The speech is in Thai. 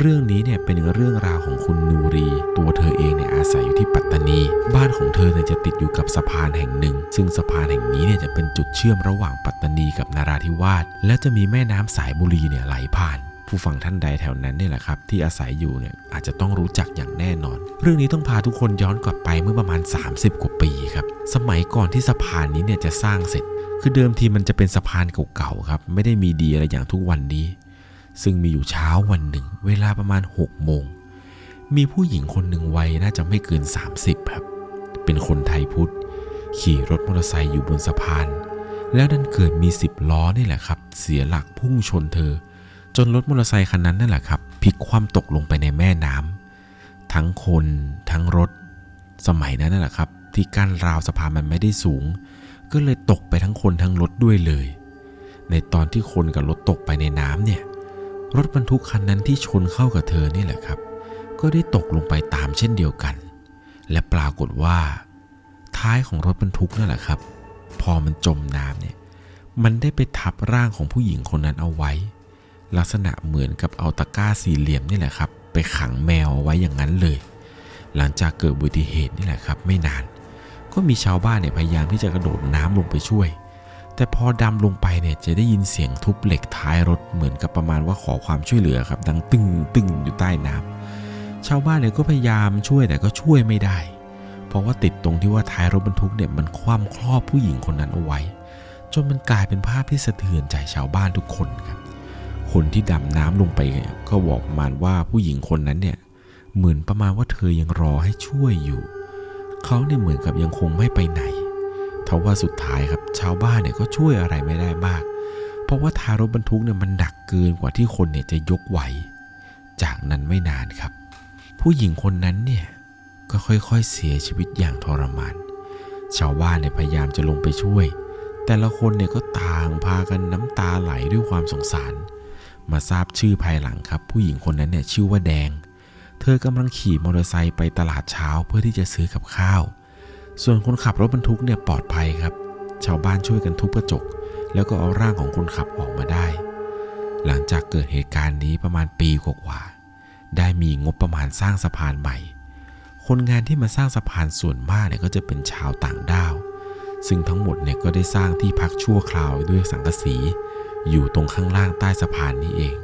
เรื่องนี้เนี่ยเป็นเรื่องราวของคุณนูรี ตัวเธอเองเนี่ยอาศัยอยู่ที่ปัตตานี บ้านของเธอเนี่ยจะติดอยู่กับสะพานแห่งหนึ่ง ซึ่งสะพานแห่งนี้เนี่ยจะเป็นจุดเชื่อมระหว่างปัตตานีกับนาราธิวาสและจะมีแม่น้ำสายบุรีเนี่ยไหลผ่านผู้ฟังท่านใดแถวนั้นเนี่ยแหละครับ ที่อาศัยอยู่เนี่ยอาจจะต้องรู้จักอย่างแน่นอน เรื่องนี้ต้องพาทุกคนย้อนกลับไปเมื่อประมาณ 30 กว่าปีครับ สมัยก่อนที่สะพานนี้เนี่ยจะสร้างเสร็จ คือเดิมทีมันจะเป็นสะพานเก่าๆครับ ไม่ได้มีดีอะไรอย่างทุกวันนี้ ซึ่งมีอยู่เช้าวันหนึ่ง เวลาประมาณ6โมง มีผู้หญิงคนหนึ่งวัยน่าจะไม่เกิน 30 ครับ เป็นคนไทยพุทธ ขี่รถมอเตอร์ไซค์อยู่บนสะพาน แล้วดันเกิดมี 10 ล้อนี่แหละครับ เสียหลักพุ่งชนเธอ จนรถมอเตอร์ไซค์คันนั้นนั่นแหละครับพลิกคว่ำตกลงไปในแม่น้ำทั้งคนทั้งรถ สมัยนั้นนั่นแหละครับ ที่กั้นราวสะพานมันไม่ได้สูง ก็เลยตกไปทั้งคนทั้งรถด้วยเลย ในตอนที่คนกับรถตกไปในน้ำเนี่ย รถบรรทุกคันนั้นที่ชนเข้ากับเธอนี่แหละครับ ก็ได้ตกลงไปตามเช่นเดียวกัน และปรากฏว่า ท้ายของรถบรรทุกนั่นแหละครับ พอมันจมน้ำเนี่ยมันได้ไปทับร่างของผู้หญิงคนนั้นเอาไว้ ลักษณะเหมือนกับเอาตะกร้าสี่เหลี่ยมนี่แหละครับ ไปขังแมวเอาไว้อย่างนั้นเลย หลังจากเกิดอุบัติเหตุนี่แหละครับ ไม่นาน ก็มีชาวบ้านเนี่ยพยายามที่จะกระโดดน้ำลงไปช่วย แต่พอดำลงไปเนี่ยจะได้ยินเสียงทุบเหล็กท้ายรถเหมือนกับประมาณว่าขอความช่วยเหลือครับ ดังตึงตึงอยู่ใต้น้ำชาวบ้านเนี่ยก็พยายามช่วยแต่ก็ช่วยไม่ได้ เพราะว่าติดตรงที่ว่าท้ายรถบรรทุกเนี่ยมันคว่ำครอบผู้หญิงคนนั้นเอาไว้ จนมันกลายเป็นภาพที่สะเทือนใจชาวบ้านทุกคนครับ คนที่ดำน้ำลงไปก็บอกประมาณว่าผู้หญิงคนนั้นเนี่ยเหมือนประมาณว่าเธอยังรอให้ช่วยอยู่ เขาเนี่ยเหมือนกับยังคงไม่ไปไหน ทว่าสุดท้ายครับชาวบ้านเนี่ยก็ช่วยอะไรไม่ได้มาก เพราะว่าทารถบรรทุกเนี่ยมันหนักเกินกว่าที่คนเนี่ยจะยกไหว จากนั้นไม่นานครับ ผู้หญิงคนนั้นเนี่ยก็ค่อยๆเสียชีวิตอย่างทรมาน ชาวบ้านเนี่ยพยายามจะลงไปช่วย แต่ละคนเนี่ยก็ต่างพากันน้ำตาไหลด้วยความสงสาร มาทราบชื่อภายหลังครับ ผู้หญิงคนนั้นเนี่ยชื่อว่าแดง เธอกำลังขี่มอเตอร์ไซค์ไปตลาดเช้าเพื่อที่จะซื้อกับข้าว ส่วนคนขับรถบรรทุกเนี่ยปลอดภัยครับ ชาวบ้านช่วยกันทุบกระจก แล้วก็เอาร่างของคนขับออกมาได้ หลังจากเกิดเหตุการณ์นี้ประมาณปีกว่าๆได้มีงบประมาณสร้างสะพานใหม่ คนงานที่มาสร้างสะพานส่วนมากเนี่ยก็จะเป็นชาวต่างด้าว ซึ่งทั้งหมดเนี่ยก็ได้สร้างที่พักชั่วคราวด้วยสังกะสี อยู่ตรงข้างล่างใต้สะพานนี้เอง